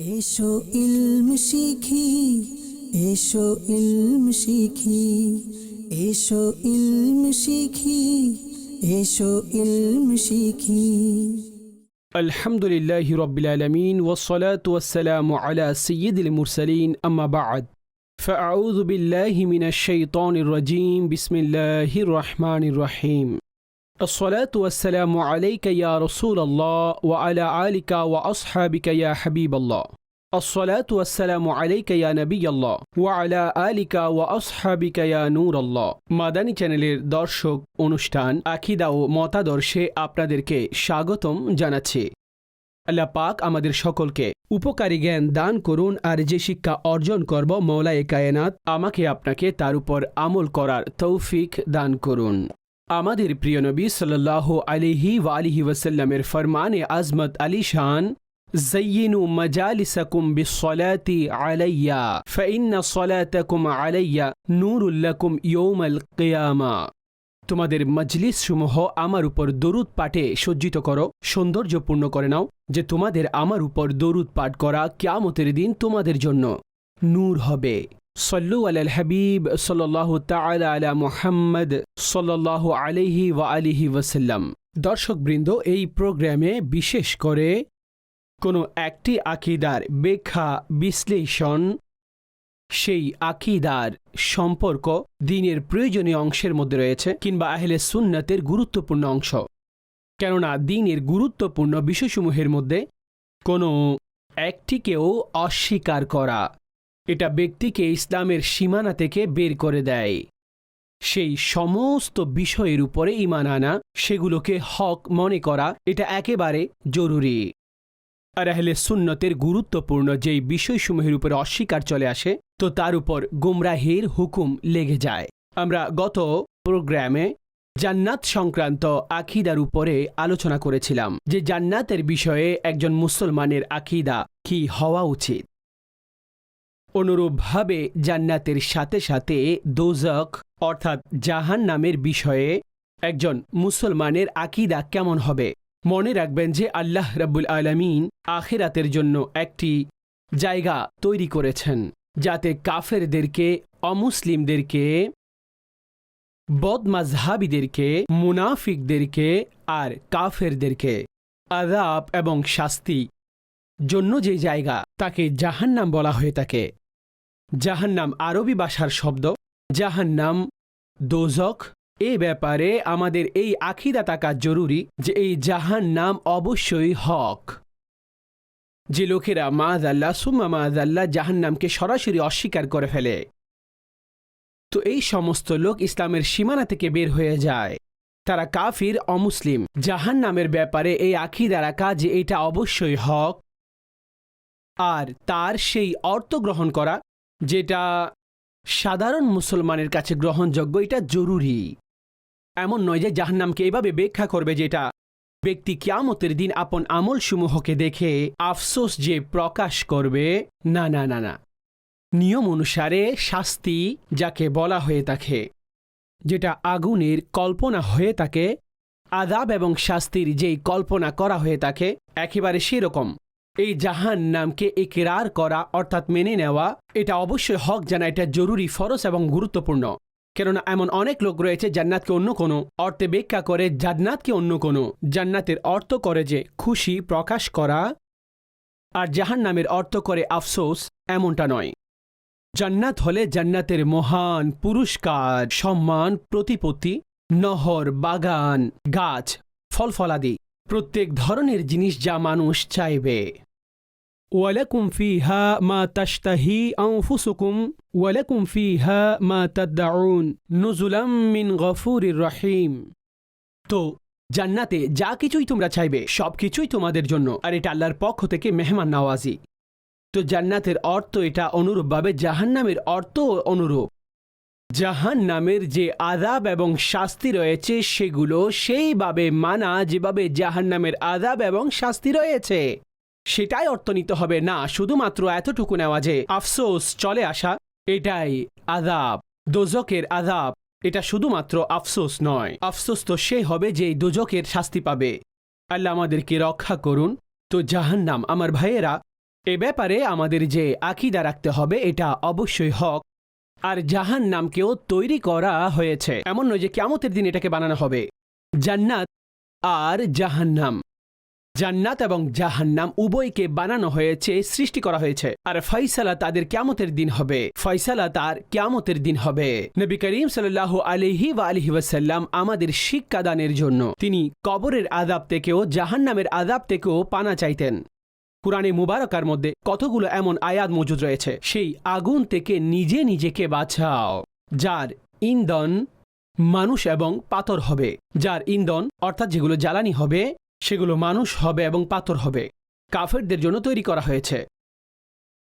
এসো ইলম শিখি এসো ইলম শিখি এসো ইলম শিখি এসো ইলম শিখি الحمد لله رب العالمين والصلاة والسلام على سيد المرسلين أما بعد فأعوذ بالله من الشيطان الرجيم بسم الله الرحمن الرحيم الصلاة والسلام عليك يا رسول الله وعلى آلك وأصحابك يا حبيب الله الصلاة والسلام عليك يا نبي الله وعلى آلك وأصحابك يا نور الله মাদানী চ্যানেলের দর্শক অনুষ্ঠান আকিদা ও মতাদর্শে আপনাদেরকে স্বাগতম জানাচ্ছি আল্লাহ পাক আমাদের সকলকে উপকারী জ্ঞান দান করুন আর যে শিক্ষা অর্জন করব মৌলায়ে কায়নাত আমাকে আপনাকে তার উপর আমল করার তৌফিক দান করুন আমাদের প্রিয় নবী সাল্লাহ আলিহি ওয়ালিহি ওয়াসাল্লামের ফরমানে আজমত আলী শান জয়িনু মজালিসাকুম বিসলাতি আলাইয়া, ফাইন্না সলাতাকুম আলাইয়া নূরুল্লাকুম ইয়ৌমাল কেয়ামা। তোমাদের মজলিস সমূহ আমার উপর দরুদ পাঠে সজ্জিত করো, সৌন্দর্যপূর্ণ করে নাও, যে তোমাদের আমার উপর দরুদ পাঠ করা ক্যামতের দিন তোমাদের জন্য নূর হবে। সল্লু আল হাবিব সাল্লাহ তাআলা আলা মুহাম্মদ সাল্লাহ আলাইহি ওয়া আলিহি ওয়াসাল্লাম। দর্শকবৃন্দ, এই প্রোগ্রামে বিশেষ করে কোনো একটি আকিদার ব্যাখ্যা, বিশ্লেষণ, সেই আকিদার সম্পর্ক দিনের প্রয়োজনীয় অংশের মধ্যে রয়েছে কিংবা আহলে সুন্নাতের গুরুত্বপূর্ণ অংশ। কেননা দিনের গুরুত্বপূর্ণ বিষয়সমূহের মধ্যে কোনো একটিকেও অস্বীকার করা এটা ব্যক্তিকে ইসলামের সীমানা থেকে বের করে দেয়। সেই সমস্ত বিষয়ের উপরে ইমান আনা, সেগুলোকে হক মনে করা, এটা একেবারে জরুরি। আর আহলে সুন্নতের গুরুত্বপূর্ণ যেই বিষয়সমূহের উপরে অস্বীকার চলে আসে, তো তার উপর গুমরাহির হুকুম লেগে যায়। আমরা গত প্রোগ্রামে জান্নাত সংক্রান্ত আখিদার উপরে আলোচনা করেছিলাম যে জান্নাতের বিষয়ে একজন মুসলমানের আখিদা কি হওয়া উচিত। অনুরূপভাবে জান্নাতের সাথে সাথে দোজক, অর্থাৎ জাহান নামের বিষয়ে একজন মুসলমানের আকিদা কেমন হবে? মনে রাখবেন যে আল্লাহ রাব্বুল আলমিন আখেরাতের জন্য একটি জায়গা তৈরি করেছেন, যাতে কাফেরদেরকে, অমুসলিমদেরকে বদমাজহাবিদেরকে মুনাফিকদেরকে আর কাফেরদেরকে আদাব এবং শাস্তি জন্য যে জায়গা তাকে জাহান্নাম বলা হয়ে থাকে। জাহান্নাম আরবি ভাষার শব্দ। জাহান্নাম, দোজক। এ ব্যাপারে আমাদের এই আখিদা থাকা জরুরি যে এই জাহান নাম অবশ্যই হক। যে লোকেরা মাদ আল্লাহ সুম্মা মাদ আল্লাহ জাহান নামকে সরাসরি অস্বীকার করে ফেলে। তো এই সমস্ত লোক ইসলামের সীমানা থেকে বের হয়ে যায়। তারা কাফির, অমুসলিম। জাহান নামের ব্যাপারে এই আখিদা রাখা যে এটা অবশ্যই হক। আর তার সেই অর্থ গ্রহণ করা যেটা সাধারণ মুসলমানের কাছে গ্রহণযোগ্য, এটা জরুরি। এমন নয় যে জাহান্নামকে এভাবে ব্যাখ্যা করবে যেটা ব্যক্তি কিয়ামতের দিন আপন আমল সমূহকে দেখে আফসোস যে প্রকাশ করবে। না না না না। নিয়ম অনুসারে শাস্তি যাকে বলা হয়ে থাকে, যেটা আগুনের কল্পনা হয়ে থাকে আদাব এবং শাস্তির যেই কল্পনা করা হয়ে থাকে, একেবারে সেরকম। এই জাহান নামকে একেরার করা, অর্থাৎ মেনে নেওয়া, এটা অবশ্যই হক জানা এটা জরুরি ফরস এবং গুরুত্বপূর্ণ। কেননা এমন অনেক লোক রয়েছে জান্নাতকে অন্য কোনো অর্থে ব্যাখ্যা করে, জান্নাতকে অন্য কোনো। জান্নাতের অর্থ করে যে খুশি প্রকাশ করা আর জাহান নামের অর্থ করে আফসোস, এমনটা নয়। জান্নাত হলে জান্নাতের মহান পুরস্কার, সম্মান, প্রতিপত্তি, নহর, বাগান, গাছ, ফলফলাদি প্রত্যেক ধরনের জিনিস যা মানুষ চাইবে। ওয়ালাকুম ফিহা মা তাস্তাহি আউফুসুকুম ওয়ালাকুম ফিহা মা তাদ্দাউন, নুজুলাম মিন গফুর রহিম। তো, জান্নাতে যা কিছুই তোমরা চাইবে সব কিছুই তোমাদের জন্য, আর এটা আল্লাহর পক্ষ থেকে মেহমান নওয়াজি। তো জান্নাতের অর্থ এটা অনুরূপভাবে জাহান্নামের অর্থ অনুরূপ। জাহান নামের যে আদাব এবং শাস্তি রয়েছে সেগুলো সেইভাবে মানা, যেভাবে জাহান নামের আদাব এবং শাস্তি রয়েছে। সেটাই অর্থ নিতে হবে না, শুধুমাত্র এতটুকু নেওয়া যে আফসোস, চলে আসা, এটাই আদাব দোজকের আদাব এটা শুধুমাত্র আফসোস নয়, আফসোস তো সে হবে যে দোজকের শাস্তি পাবে। আল্লাহ আমাদেরকে রক্ষা করুন। তো জাহান্নাম আমার ভাইয়েরা, এ ব্যাপারে আমাদের যে আকিদা রাখতে হবে, এটা অবশ্যই হক। আর জাহান নামকেও তৈরি করা হয়েছে। এমন নয় যে কেমতের দিন এটাকে বানানো হবে। জান্নাত আর জাহান্নাম। জান্নাত এবং জাহান্নাম উভয়কে বানানো হয়েছে, সৃষ্টি করা হয়েছে। আর ফয়সালা তাদের কেমতের দিন হবে। ফয়সালা তার কেমতের দিন হবে। নবী করিম সাল্লাহ আলহি বা আলহি ওয়াসাল্লাম আমাদের শিক্ষাদানের জন্য তিনি কবরের আদাব থেকেও জাহান্নামের আদাব থেকেও পানা চাইতেন। কুরআনে মুবারকার মধ্যে কতগুলো এমন আয়াত মজুদ রয়েছে? সেই আগুন থেকে নিজে নিজেকে বাঁচাও, যার ইন্ধন মানুষ এবং পাথর হবে। যার ইন্ধন, অর্থাৎ যেগুলো জ্বালানি হবে, সেগুলো মানুষ হবে এবং পাথর হবে। কাফেরদের জন্য তৈরি করা হয়েছে।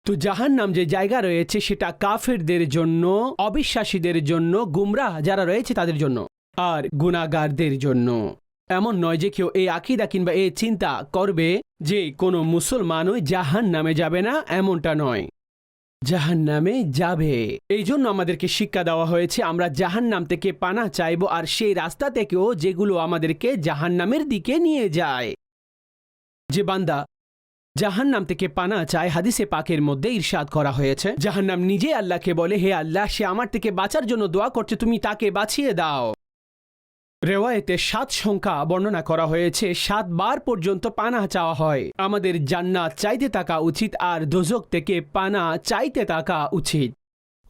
তো জাহান নাম যে জায়গা রয়েছে, সেটা কাফেরদের জন্য, অবিশ্বাসীদের জন্য, গুমরাহ যারা রয়েছে তাদের জন্য, আর গুণাগারদের জন্য। এমন নয় যে কেউ এই আকিদা কিংবা এই চিন্তা করবে যে কোনো মুসলমানই জাহান নামে যাবে না, এমনটা নয়। জাহান নামে যাবে। এই জন্য আমাদেরকে শিক্ষা দেওয়া হয়েছে, আমরা জাহান নাম থেকে পানা চাইব আর সেই রাস্তা থেকেও যেগুলো আমাদেরকে জাহান নামের দিকে নিয়ে যায়। যে বান্দা জাহান নাম থেকে পানা চায়, হাদিসে পাকের মধ্যে ইরশাদ করা হয়েছে। জাহান্নাম নিজে আল্লাহকে বলে, হে আল্লাহ, সে আমার থেকে বাঁচার জন্য দোয়া করছে, তুমি তাকে বাঁচিয়ে দাও। রেওয়ায়েতে সাত সংখ্যা বর্ণনা করা হয়েছে, সাত বার পর্যন্ত পানা চাওয়া হয়। আমাদের জান্নাত চাইতে থাকা উচিত আর দোজক থেকে পানা চাইতে থাকা উচিত।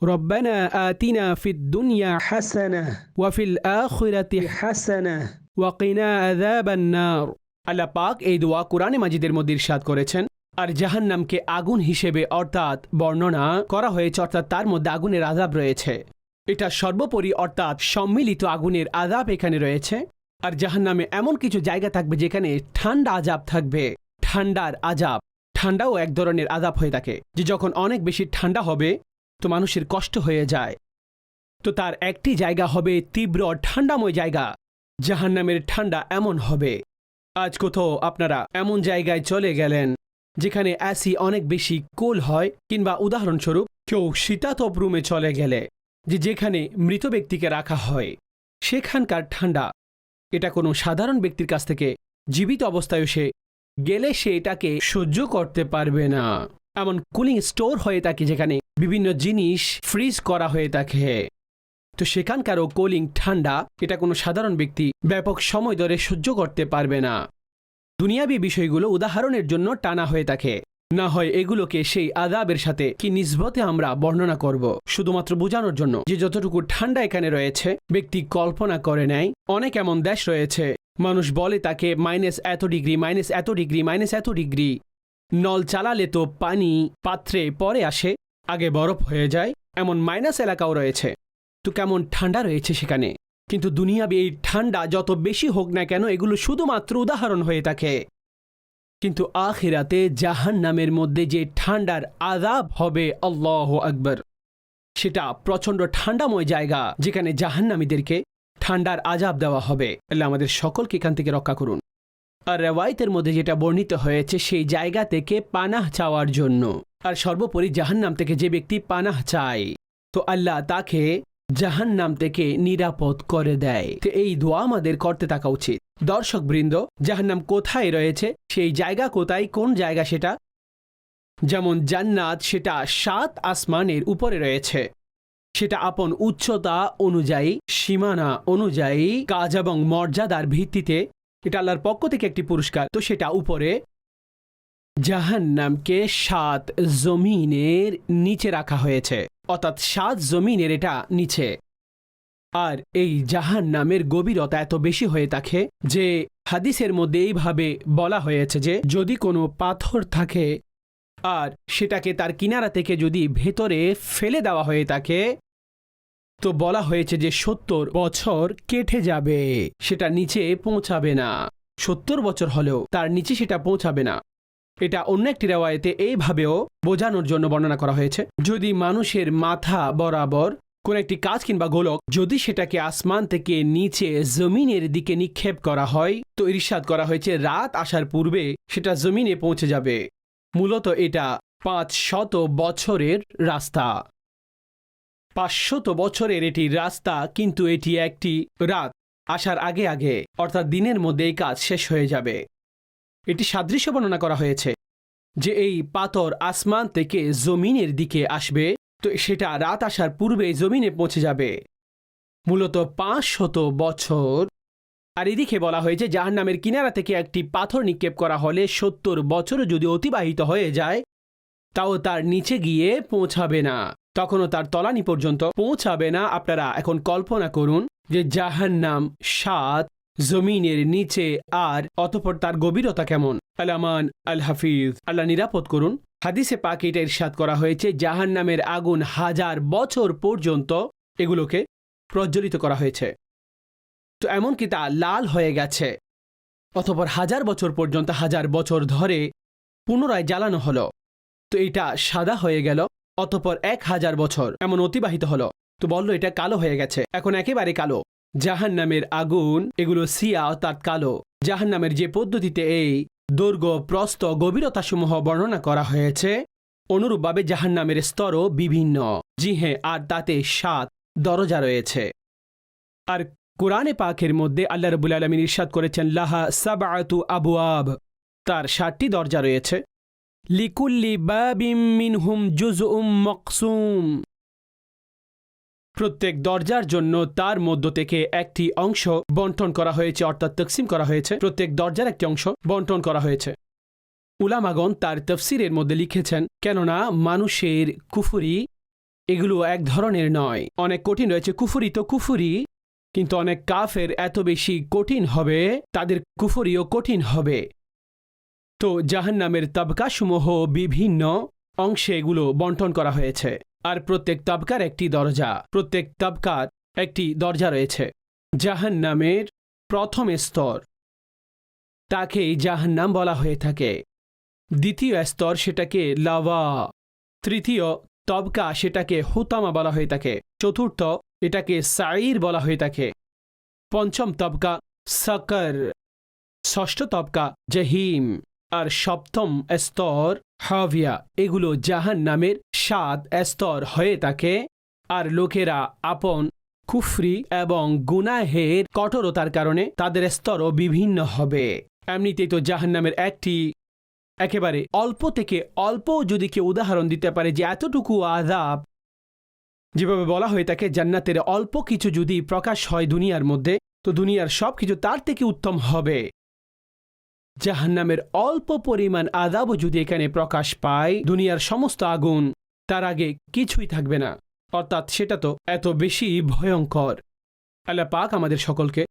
রব্বানা আতিনা ফিদ দুনিয়া হাসানা ওয়াফিল আখিরাতি হাসানা ওয়াকিনা আযাবান নার। আল্লাহ পাক এই দোয়া কোরআনে মাজিদের মধ্যে ইরশাদ করেছেন। আর জাহান্নামকে আগুন হিসেবে অর্থাৎ বর্ণনা করা হয়েছে, অর্থাৎ তার মধ্যে আগুনের আজাব রয়েছে। এটা সর্বোপরি অর্থাৎ সম্মিলিত আগুনের আজাব এখানে রয়েছে। আর জাহান্নামে এমন কিছু জায়গা থাকবে যেখানে ঠান্ডা আজাব থাকবে। ঠান্ডার আজাব ঠান্ডাও এক ধরনের আজাব হয়ে থাকে, যে যখন অনেক বেশি ঠান্ডা হবে, তো মানুষের কষ্ট হয়ে যায়। তো তার একটি জায়গা হবে তীব্র ঠান্ডাময় জায়গা, জাহান্নামের ঠান্ডা এমন হবে। আজ কোথাও আপনারা এমন জায়গায় চলে গেলেন, যেখানে অ্যাসি অনেক বেশি কোল হয়, কিংবা উদাহরণস্বরূপ কেউ শীতাতপ রুমে চলে গেলে। যে যেখানে মৃত ব্যক্তিকে রাখা হয়, সেখানকার ঠান্ডা এটা কোনো সাধারণ ব্যক্তির কাছ থেকে জীবিত অবস্থায় সে গেলে সে এটাকে সহ্য করতে পারবে না। এমন কুলিং স্টোর হয়ে থাকে যেখানে বিভিন্ন জিনিস ফ্রিজ করা হয়ে থাকে। তো সেখানকারও কুলিং ঠান্ডা এটা কোনো সাধারণ ব্যক্তি ব্যাপক সময় ধরে সহ্য করতে পারবে না। দুনিয়াবি বিষয়গুলো উদাহরণের জন্য টানা হয়ে থাকে। না হয় এগুলোকে সেই আদাবের সাথে কি নিসবতে আমরা বর্ণনা করব? শুধুমাত্র বোঝানোর জন্য যে যতটুকু ঠান্ডা এখানে রয়েছে, ব্যক্তি কল্পনা করে নেয়, অনেক এমন দেশ রয়েছে। মানুষ বলে তাকে মাইনাস এত ডিগ্রি, মাইনাস এত ডিগ্রি, মাইনাস এত ডিগ্রি। নল চালালে তো পানি পাত্রে পরে আসে, আগে বরফ হয়ে যায়, এমন মাইনাস এলাকাও রয়েছে। তো কেমন ঠান্ডা রয়েছে সেখানে? কিন্তু দুনিয়াবি এই ঠান্ডা যত বেশি হোক না কেন, এগুলো শুধুমাত্র উদাহরণ হয়ে থাকে। কিন্তু আখিরাতে জাহান নামের মধ্যে যে ঠান্ডার আজাব হবে, আল্লাহ আকবর। সেটা প্রচণ্ড ঠান্ডাময় জায়গা, যেখানে জাহান্নামীদেরকে ঠান্ডার আজাব দেওয়া হবে। আল্লাহ আমাদের সকলকে এখান থেকে রক্ষা করুন। আর রেওয়ায়তের মধ্যে যেটা বর্ণিত হয়েছে, সেই জায়গা থেকে পানাহ চাওয়ার জন্য। আর সর্বোপরি জাহান্নাম থেকে যে ব্যক্তি পানাহ চায়, তো আল্লাহ তাকে জাহান্নাম থেকে নিরাপদ করে দেয়। তো এই দোয়া আমাদের করতে থাকা উচিত। দর্শক বৃন্দ জাহান্নাম কোথায় রয়েছে? সেই জায়গা কোথায়? কোন জায়গা সেটা? যেমন জান্নাত, সেটা সাত আসমানের উপরে রয়েছে। সেটা আপন উচ্চতা অনুযায়ী, সীমানা অনুযায়ী, কাজ এবং মর্যাদার ভিত্তিতে। এটা আল্লাহর পক্ষ থেকে একটি পুরস্কার। তো সেটা উপরে জাহান্নামকে সাত জমিনের নিচে রাখা হয়েছে। অর্থাৎ সাত জমিনের এটা নিচে। আর এই জাহান নামের গভীরতা এত বেশি হয়ে থাকে যে হাদিসের মধ্যে এইভাবে বলা হয়েছে যে যদি কোনো পাথর থাকে আর সেটাকে তার কিনারা থেকে যদি ভেতরে ফেলে দেওয়া হয়ে থাকে, তো বলা হয়েছে যে সত্তর বছর কেটে যাবে, সেটা নিচে পৌঁছাবে না। সত্তর বছর হলেও তার নিচে সেটা পৌঁছাবে না। এটা অন্য একটি রেওয়ায়তে এইভাবেও বোঝানোর জন্য বর্ণনা করা হয়েছে। যদি মানুষের মাথা বরাবর কোন একটি কাজ কিংবা গোলক যদি সেটাকে আসমান থেকে নিচে জমিনের দিকে নিক্ষেপ করা হয়, তো ইরশাদ করা হয়েছে রাত আসার পূর্বে সেটা জমিনে পৌঁছে যাবে। মূলত এটা পাঁচ শত বছরের রাস্তা। পাঁচশত বছরের এটি রাস্তা, কিন্তু এটি একটি রাত আসার আগে আগে, অর্থাৎ দিনের মধ্যে এই কাজ শেষ হয়ে যাবে। এটি সাদৃশ্য বর্ণনা করা হয়েছে যে এই পাথর আসমান থেকে জমিনের দিকে আসবে তো সেটা রাত আসার পূর্বে জমিনে পৌঁছে যাবে। মূলত পাঁচ শত বছর। আর এদিকে বলা হয়েছে জাহান নামের কিনারা থেকে একটি পাথর নিক্ষেপ করা হলে সত্তর বছরও যদি অতিবাহিত হয়ে যায়, তাও তার নিচে গিয়ে পৌঁছাবে না। তখনও তার তলানি পর্যন্ত পৌঁছাবে না। আপনারা এখন কল্পনা করুন যে জাহান্নাম সাত জমিনের নিচে আর অতপর তার গভীরতা কেমন। আলামান আল হাফিজ আল্লাহ নিরাপদ করুন। হাদিসে পাক এটা ইরশাদ করা হয়েছে, জাহান্নামের আগুন হাজার বছর পর্যন্ত এগুলোকে প্রজ্বলিত করা হয়েছে। তো এমনকি তা লাল হয়ে গেছে, অতপর হাজার বছর পর্যন্ত, হাজার বছর ধরে পুনরায় জ্বালানো হলো। তো এটা সাদা হয়ে গেল, অতপর এক হাজার বছর এমন অতিবাহিত হলো। তো বলল, এটা কালো হয়ে গেছে, এখন একেবারে কালো। জাহান নামের আগুন, এগুলো সিয়া অর্থাৎ কালো। জাহান নামের যে পদ্ধতিতে এই দৈর্ঘ্য প্রস্ত গভীরতাসমূহ বর্ণনা করা হয়েছে। অনুরূপভাবে জাহান নামের স্তরও বিভিন্ন। জি আর তাতে সাত দরজা রয়েছে। আর কোরআনে পাকের মধ্যে আল্লাহ রবুল আলমিন ইরশাদ করেছেন, লাহা সাবাতু আবু আব তার ষাটটি দরজা রয়েছে। লিকুল্লি বাবিম মিনহুম জুজ উম মকসুম। প্রত্যেক দরজার জন্য তার মধ্য থেকে একটি অংশ বন্টন করা হয়েছে, অর্থাৎ তকসিম করা হয়েছে। প্রত্যেক দরজার একটি অংশ বন্টন করা হয়েছে। উলামাগন তার তফসিরের মধ্যে লিখেছেন, কেননা মানুষের কুফুরি এগুলো এক ধরনের নয়। অনেক কঠিন রয়েছে কুফুরি তো কুফুরি, কিন্তু অনেক কাফের এত বেশি কঠিন হবে, তাদের কুফুরিও কঠিন হবে। তো জাহান্নামের তবকাসমূহ বিভিন্ন অংশে এগুলো বন্টন করা হয়েছে। আর প্রত্যেক তবকার একটি দরজা। প্রত্যেক তবকার একটি দরজা রয়েছে। জাহান্নামের প্রথম স্তর। তাকেই জাহান্নাম বলা হয়ে থাকে। দ্বিতীয় স্তর সেটাকে লাভা তৃতীয় তবকা সেটাকে হুতামা বলা হয়ে থাকে। চতুর্থ এটাকে সাইর বলা হয়ে থাকে। পঞ্চম তবকা সাকর। ষষ্ঠ তবকা জহিম। আর সপ্তম স্তর হাভিয়া এগুলো জাহান নামের সাত স্তর হয়ে থাকে। আর লোকেরা আপন, কুফরি এবং গুনাহের কঠোরতার কারণে তাদের স্তরও বিভিন্ন হবে। এমনিতেই তো জাহান নামের একটি একেবারে অল্প থেকে অল্প যদি কেউ উদাহরণ দিতে পারে যে এতটুকু আজাব যেভাবে বলা হয়ে থাকে জান্নাতের অল্প কিছু যদি প্রকাশ হয় দুনিয়ার মধ্যে, তো দুনিয়ার সব কিছু তার থেকে উত্তম হবে। জাহান্নামের অল্প পরিমাণ আদাবও যদি এখানে প্রকাশ পায়, দুনিয়ার সমস্ত আগুন তার আগে কিছুই থাকবে না। অর্থাৎ সেটা তো এত বেশি ভয়ঙ্কর। আল্লাহ পাক আমাদের সকলকে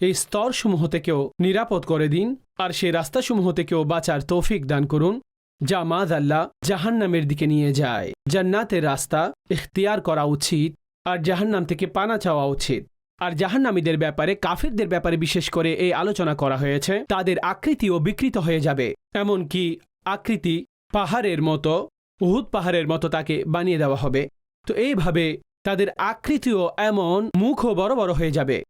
এই স্তরসমূহ থেকেও নিরাপদ করে দিন আর সেই রাস্তাসমূহ থেকেও বাঁচার তৌফিক দান করুন, যা মাদ আল্লাহ জাহান্নামের দিকে নিয়ে যায়। জান্নাতের রাস্তা ইখতিয়ার করা উচিত আর জাহান্নাম থেকে পানা চাওয়া উচিত। আর জাহান্নামীদের ব্যাপারে, কাফিরদের ব্যাপারে বিশেষ করে এই আলোচনা করা হয়েছে, তাদের আকৃতিও বিকৃত হয়ে যাবে। এমনকি আকৃতি পাহাড়ের মতো, উহুদ পাহাড়ের মতো তাকে বানিয়ে দেওয়া হবে। তো এইভাবে তাদের আকৃতিও এমন মুখও বড় বড় হয়ে যাবে।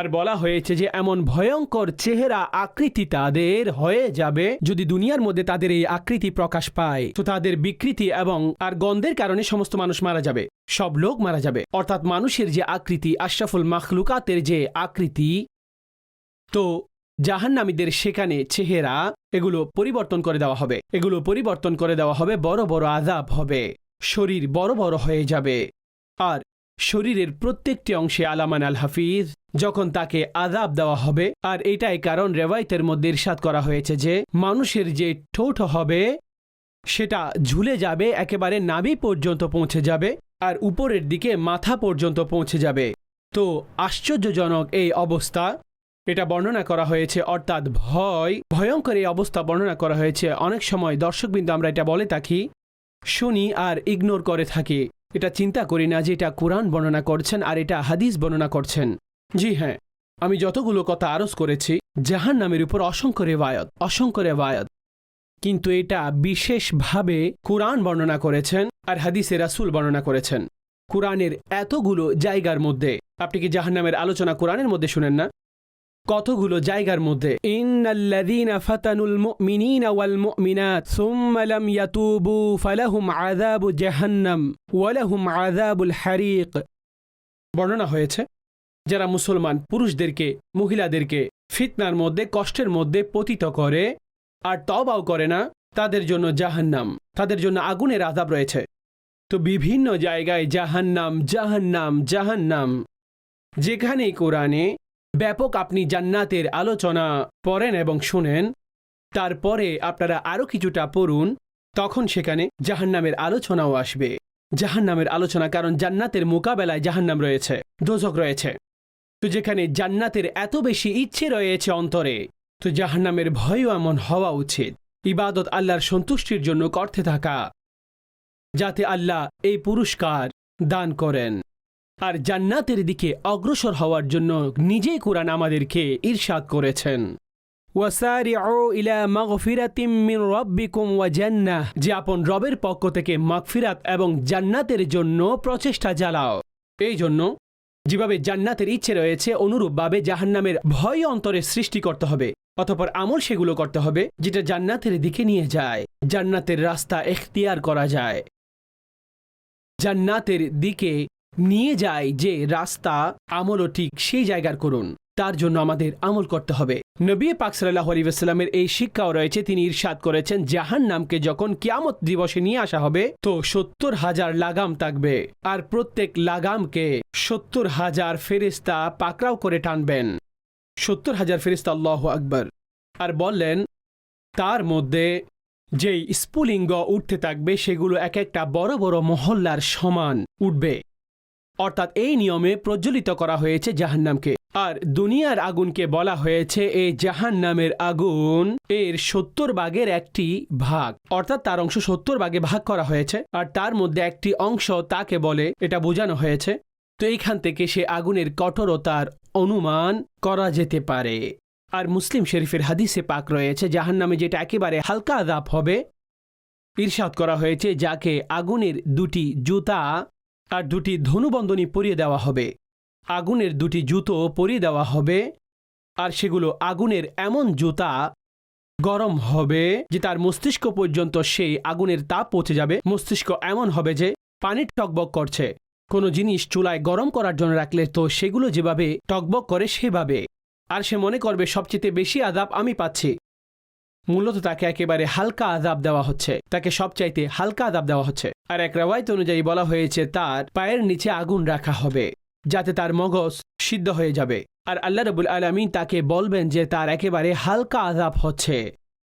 আর বলা হয়েছে যে, এমন ভয়ঙ্কর চেহারা আকৃতি তাদের হয়ে যাবে যদি দুনিয়ার মধ্যে তাদের এই আকৃতি প্রকাশ পায়। তো তাদের বিকৃতি এবং আর গন্ধের কারণে সমস্ত মানুষ মারা যাবে, সব লোক মারা যাবে। অর্থাৎ মানুষের যে আকৃতি, আশরাফুল মাখলুকাতের যে আকৃতি, তো জাহান্নামীদের সেখানে চেহারা, এগুলো পরিবর্তন করে দেওয়া হবে। এগুলো পরিবর্তন করে দেওয়া হবে, বড় বড় আজাব হবে, শরীর বড় বড় হয়ে যাবে। আর শরীরের প্রত্যেকটি অংশে আলামান আল হাফিজ, যখন তাকে আজাব দেওয়া হবে। আর এটাই কারণ রেওয়ায়তের মধ্যে ইরশাদ করা হয়েছে যে, মানুষের যে ঠোঁট হবে, সেটা ঝুলে যাবে, একেবারে নাভি পর্যন্ত পৌঁছে যাবে, আর উপরের দিকে মাথা পর্যন্ত পৌঁছে যাবে। তো আশ্চর্যজনক এই অবস্থা। এটা বর্ণনা করা হয়েছে, অর্থাৎ ভয়, ভয়ঙ্কর এই অবস্থা বর্ণনা করা হয়েছে। অনেক সময় দর্শকবৃন্দ আমরা এটা বলে থাকি, শুনি আর ইগনোর করে থাকি। এটা চিন্তা করি না যে এটা কোরআন বর্ণনা করছেন আর এটা হাদিস বর্ণনা করছেন। জি হ্যাঁ আমি যতগুলো কথা আরজ করেছি জাহান নামের উপর অসংখ্য রেওয়ায়ত অসংখ্য রেওয়ায়ত। কিন্তু এটা বিশেষভাবে কোরআন বর্ণনা করেছেন আর হাদিসে রাসুল বর্ণনা করেছেন। কোরআনের এতগুলো জায়গার মধ্যে, আপনি কি জাহান্নামের আলোচনা কোরআনের মধ্যে শুনেন না? কতগুলো জায়গার মধ্যে? ইয়াতুবু জাহান্নাম বর্ণনা হয়েছে, যারা মুসলমান পুরুষদেরকে, মহিলাদেরকে ফিতনার মধ্যে, কষ্টের মধ্যে পতিত করে আর তবাও করে না, তাদের জন্য জাহান্নাম, তাদের জন্য আগুনের আজাব রয়েছে। তো বিভিন্ন জায়গায় জাহান্নাম জাহান্নাম জাহান্নাম, যেখানেই কোরআনে ব্যাপক আপনি জান্নাতের আলোচনা পড়েন এবং শুনেন। তারপরে আপনারা আরও কিছুটা পড়ুন, তখন সেখানে জাহান্নামের আলোচনাও আসবে। জাহান্নামের আলোচনা কারণ জান্নাতের মোকাবেলায় জাহান্নাম রয়েছে, দোজক রয়েছে। তো যেখানে জান্নাতের এত বেশি ইচ্ছে রয়েছে অন্তরে, তো জাহান্নামের ভয়ও এমন হওয়া উচিত। ইবাদত আল্লাহর সন্তুষ্টির জন্য করতে থাকা, যাতে আল্লাহ এই পুরস্কার দান করেন। আর জান্নাতের দিকে অগ্রসর হওয়ার জন্য নিজেই কোরআন আমাদেরকে ঈর্ষাদ করেছেন। যে আপন রবের পক্ষ থেকে মাগফিরাত এবং জান্নাতের জন্য প্রচেষ্টা চালাও। এই জন্য যেভাবে জান্নাতের ইচ্ছে রয়েছে, অনুরূপভাবে জাহান্নামের ভয় অন্তরে সৃষ্টি করতে হবে। অতপর আমল সেগুলো করতে হবে, যেটা জান্নাতের দিকে নিয়ে যায়। জান্নাতের রাস্তা এখতিয়ার করা যায়। জান্নাতের দিকে নিয়ে যায় যে রাস্তা, আমলও ঠিক সেই জায়গার করুন। তার জন্য আমাদের আমল করতে হবে। নবী পাক সাল্লাহ আলিবাস্লামের এই শিক্ষাও রয়েছে, তিনি ইরশাদ করেছেন জাহান নামকে যখন কিয়ামত দিবসে নিয়ে আসা হবে, তো সত্তর হাজার লাগাম থাকবে। আর প্রত্যেক লাগামকে সত্তর হাজার ফেরিস্তা পাকড়াও করে টানবেন। সত্তর হাজার ফেরিস্তা আল্লাহ আকবর। আর বললেন, তার মধ্যে যেই স্পুলিঙ্গ উঠতে থাকবে, সেগুলো এক একটা বড় বড় মহল্লার সমান উঠবে। অর্থাৎ এই নিয়মে প্রজ্বলিত করা হয়েছে জাহান্নামকে। আর দুনিয়ার আগুনকে বলা হয়েছে এই জাহান্নামের আগুন। এর সত্তর ভাগের একটি ভাগ। অর্থাৎ তার অংশ সত্তর ভাগে ভাগ করা হয়েছে। আর তার মধ্যে একটি অংশ তাকে বলে, এটা বোঝানো হয়েছে, তো এইখান থেকে সে আগুনের কঠোরতার অনুমান করা যেতে পারে। আর মুসলিম শরীফের হাদিসে পাক রয়েছে, জাহান্নামে যেটা একেবারে হালকা আদাব হবে ঈর্ষাদ করা হয়েছে যাকে আগুনের দুটি জুতা আর দুটি ধনুবন্ধনী পরিয়ে দেওয়া হবে। আগুনের দুটি জুতো পরিয়ে দেওয়া হবে। আর সেগুলো আগুনের এমন জুতা গরম হবে যে তার মস্তিষ্ক পর্যন্ত সেই আগুনের তাপ পৌঁছে যাবে। মস্তিষ্ক এমন হবে যে পানির টকবক করছে। কোনো জিনিস চুলায় গরম করার জন্য রাখলে তো সেগুলো যেভাবে টকবক করে সেভাবে। আর সে মনে করবে, সবচেয়ে বেশি আদাব আমি পাচ্ছি। মূলত তাকে একেবারে হালকা আদাব দেওয়া হচ্ছে। তাকে সবচাইতে হালকা আদাব দেওয়া হচ্ছে। আর এক রেওয়ায়ত অনুযায়ী বলা হয়েছে, তার পায়ের নিচে আগুন রাখা হবে, যাতে তার মগজ সিদ্ধ হয়ে যাবে। আর আল্লাহ রবুল আলমিন তাকে বলবেন যে, তার একেবারে হালকা আজাব হচ্ছে।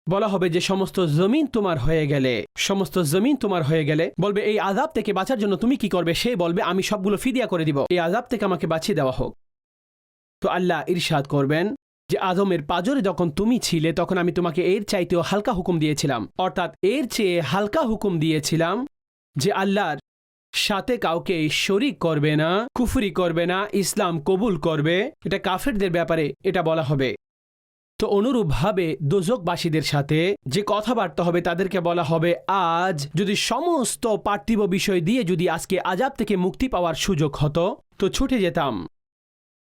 বলা হবে যে, সমস্ত জমিন তোমার হয়ে গেলে, সমস্ত জমিন তোমার হয়ে গেলে, বলবে, এই আজাব থেকে বাঁচার জন্য তুমি কি করবে? সে বলবে, আমি সবগুলো ফিদিয়া করে দিব। এই আজাব থেকে আমাকে বাঁচিয়ে দেওয়া হোক। তো আল্লাহ ইরশাদ করবেন যে আদমের পাজরে যখন তুমি ছিলে, তখন আমি তোমাকে এর চাইতেও হালকা হুকুম দিয়েছিলাম। অর্থাৎ এর চেয়ে হালকা হুকুম দিয়েছিলাম যে আল্লাহর সাথে কাউকে শরিক করবে না, কুফরি করবে না, ইসলাম কবুল করবে। এটা কাফেরদের ব্যাপারে এটা বলা হবে। তো অনুরূপভাবে দোজকবাসীদের সাথে যে কথাবার্তা হবে, তাদেরকে বলা হবে, আজ যদি সমস্ত পার্থিব বিষয় দিয়ে যদি আজকে আজাব থেকে মুক্তি পাওয়ার সুযোগ হতো, তো ছুটে যেতাম।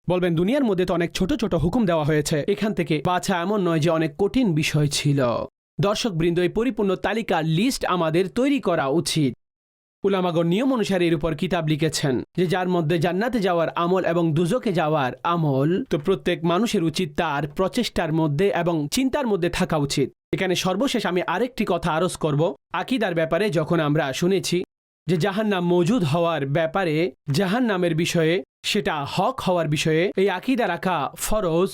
বলবেন, দুনিয়ার মধ্যে তো অনেক ছোট ছোট হুকুম দেওয়া হয়েছে। এখান থেকে বাছা এমন নয় যে অনেক কঠিন বিষয় ছিল। দর্শকবৃন্দ এই পরিপূর্ণ তালিকা লিস্ট আমাদের তৈরি করা উচিত। উলামাগর নিয়ম অনুসারে এর উপর কিতাব লিখেছেন যে, যার মধ্যে জান্নাতে যাওয়ার আমল এবং দুজকে যাওয়ার আমল, তো প্রত্যেক মানুষের উচিত তার প্রচেষ্টার মধ্যে এবং চিন্তার মধ্যে থাকা উচিত। এখানে সর্বশেষ আমি আরেকটি কথা আরজ করব। আকিদার ব্যাপারে যখন আমরা শুনেছি যে, জাহান্নাম মজুদ হওয়ার ব্যাপারে জাহান্নামের বিষয়ে সেটা হক হওয়ার বিষয়ে এই আকিদা রাখা ফরজ।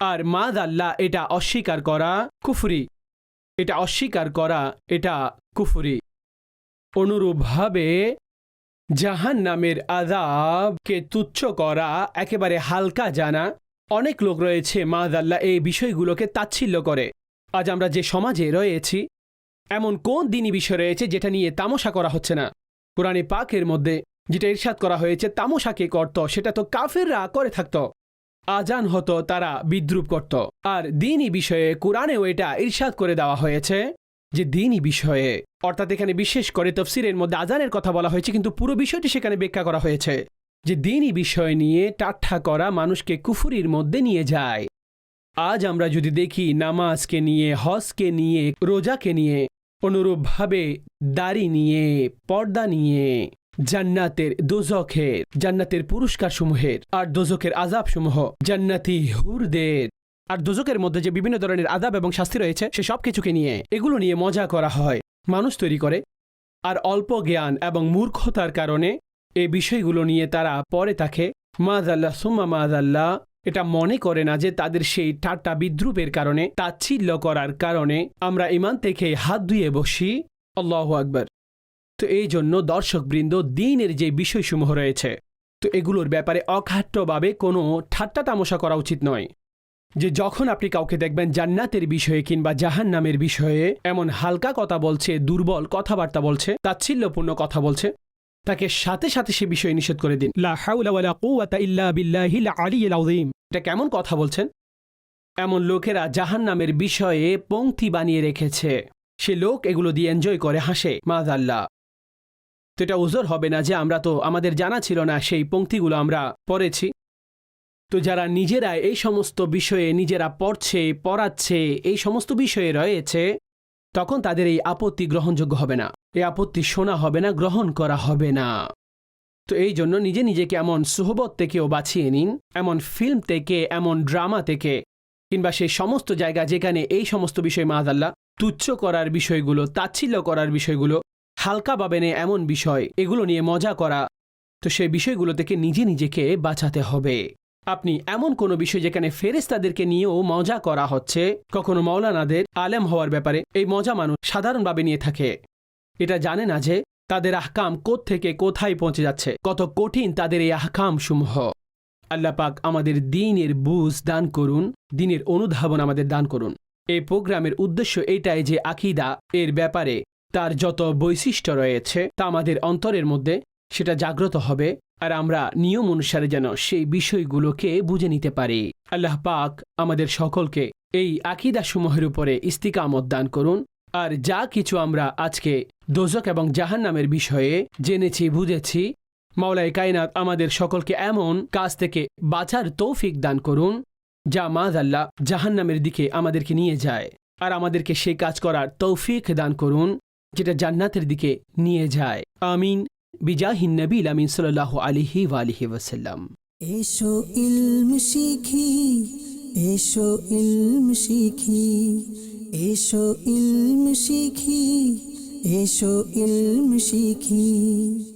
আর মাদ আল্লাহ এটা অস্বীকার করা কুফরি। এটা অস্বীকার করা এটা কুফরি। অনুরূপভাবে জাহান নামের আজাবকে তুচ্ছ করা, একেবারে হালকা জানা। অনেক লোক রয়েছে মাদ আল্লাহ এই বিষয়গুলোকে তাচ্ছিল্য করে। আজ আমরা যে সমাজে রয়েছি, এমন কোন দিনই বিষয় রয়েছে যেটা নিয়ে তামাশা করা হচ্ছে না? কোরআনে পাকের মধ্যে যেটা ইরশাদ করা হয়েছে তামশাকে করত, সেটা তো কাফেররা করে থাকত। আজান হতো, তারা বিদ্রুপ করত। আর দিনই বিষয়ে কোরআনেও এটা ইরশাদ করে দেওয়া হয়েছে যে দিনই বিষয়ে। অর্থাৎ এখানে বিশেষ করে তফসিরের মধ্যে আজানের কথা বলা হয়েছে, কিন্তু পুরো বিষয়টি সেখানে ব্যাখ্যা করা হয়েছে যে দিনই বিষয় নিয়ে টাট্টা করা মানুষকে কুফুরির মধ্যে নিয়ে যায়। আজ আমরা যদি দেখি নামাজকে নিয়ে, হজকে নিয়ে, রোজাকে নিয়ে, অনুরূপভাবে দাড়ি নিয়ে, পর্দা নিয়ে জান্নাতের দোজখের, জান্নাতের পুরস্কার সমূহের আর দোজখের আজাব সমূহ জান্নাতি হুরদের। আর দোজকের মধ্যে যে বিভিন্ন ধরনের আদাব এবং শাস্তি রয়েছে, সে সব কিছুকে নিয়ে, এগুলো নিয়ে মজা করা হয়, মানুষ তৈরি করে। আর অল্প জ্ঞান এবং মূর্খতার কারণে এই বিষয়গুলো নিয়ে তারা পরে তাকে মাদাল্লাহ সুম্মা মাদাল্লাহ এটা মনে করে না যে তাদের সেই ঠাট্টা বিদ্রুপের কারণে, তাচ্ছিল্য করার কারণে আমরা ইমান থেকে হাত ধুয়ে বসি। আল্লাহ আকবর। তো এই জন্য দর্শকবৃন্দ দিনের যে বিষয়সমূহ রয়েছে, তো এগুলোর ব্যাপারে অখাট্যভাবে কোনো ঠাট্টা তামশা করা উচিত নয়। যে যখন আপনি কাউকে দেখবেন জান্নাতের বিষয়ে কিংবা জাহান নামের বিষয়ে এমন হালকা কথা বলছে, দুর্বল কথাবার্তা বলছে, তাচ্ছিল্যপূর্ণ কথা বলছে, তাকে সাথে সাথে সে বিষয়ে নিষেধ করে দিন। এটা কেমন কথা বলছেন? এমন লোকেরা জাহান নামের বিষয়ে পংক্তি বানিয়ে রেখেছে। সে লোক এগুলো দিয়ে এনজয় করে, হাসে। মাদাল্লাহ তো এটা উজোর হবে না যে আমরা তো আমাদের জানা ছিল না সেই পংক্তিগুলো আমরা পড়েছি। তো যারা নিজেরা এই সমস্ত বিষয়ে নিজেরা পড়ছে, পড়াচ্ছে, এই সমস্ত বিষয়ে রয়েছে, তখন তাদের এই আপত্তি গ্রহণযোগ্য হবে না। এই আপত্তি শোনা হবে না, গ্রহণ করা হবে না। তো এই জন্য নিজে নিজেকে এমন সোহবত থেকেও বাছিয়ে নিন, এমন ফিল্ম থেকে, এমন ড্রামা থেকে, কিংবা সেই সমস্ত জায়গা যেখানে এই সমস্ত বিষয় মাদাল্লাহ তুচ্ছ করার বিষয়গুলো, তাচ্ছিল্য করার বিষয়গুলো হালকা পাবেনে এমন বিষয়, এগুলো নিয়ে মজা করা। তো সেই বিষয়গুলো থেকে নিজে নিজেকে বাঁচাতে হবে। আপনি এমন কোনো বিষয় যেখানে ফেরেস্তাদেরকে নিয়েও মজা করা হচ্ছে, কখনো মৌলানাদের আলেম হওয়ার ব্যাপারে এই মজা মানুষ সাধারণভাবে নিয়ে থাকে। এটা জানে না যে তাদের আহকাম থেকে কোথায় পৌঁছে যাচ্ছে, কত কঠিন তাদের এই আহকাম সমূহ আল্লাহ পাক আমাদের দিনের বুঝ দান করুন, দিনের অনুধাবন আমাদের দান করুন। এই প্রোগ্রামের উদ্দেশ্য এটাই যে আকিদা, এর ব্যাপারে তার যত বৈশিষ্ট্য রয়েছে তা আমাদের অন্তরের মধ্যে, সেটা জাগ্রত হবে আর আমরা নিয়ম অনুসারে যেন সেই বিষয়গুলোকে বুঝে নিতে পারি। আল্লাহ পাক আমাদের সকলকে এই আকিদা সমূহের উপরে ইস্তিকামত দান করুন আর যা কিছু আমরা আজকে দোজক এবং জাহান নামের বিষয়ে জেনেছি, বুঝেছি মাওলাই কায়নাত আমাদের সকলকে এমন কাজ থেকে বাঁচার তৌফিক দান করুন যা মাজ আল্লাহ জাহান্নামের দিকে আমাদেরকে নিয়ে যায়। আর আমাদেরকে সেই কাজ করার তৌফিক দান করুন। যেটা জান্নাতের দিকে নিয়ে যায়। আমিন। বিজাহিন নবীল আমিন সাল্লাহ আলিহি ওয়ালিহি ওয়াসাল্লাম। এসো ইলম শিখি, এসো ইলম শিখি, এসো ইলম শিখি, এসো ইলম শিখি।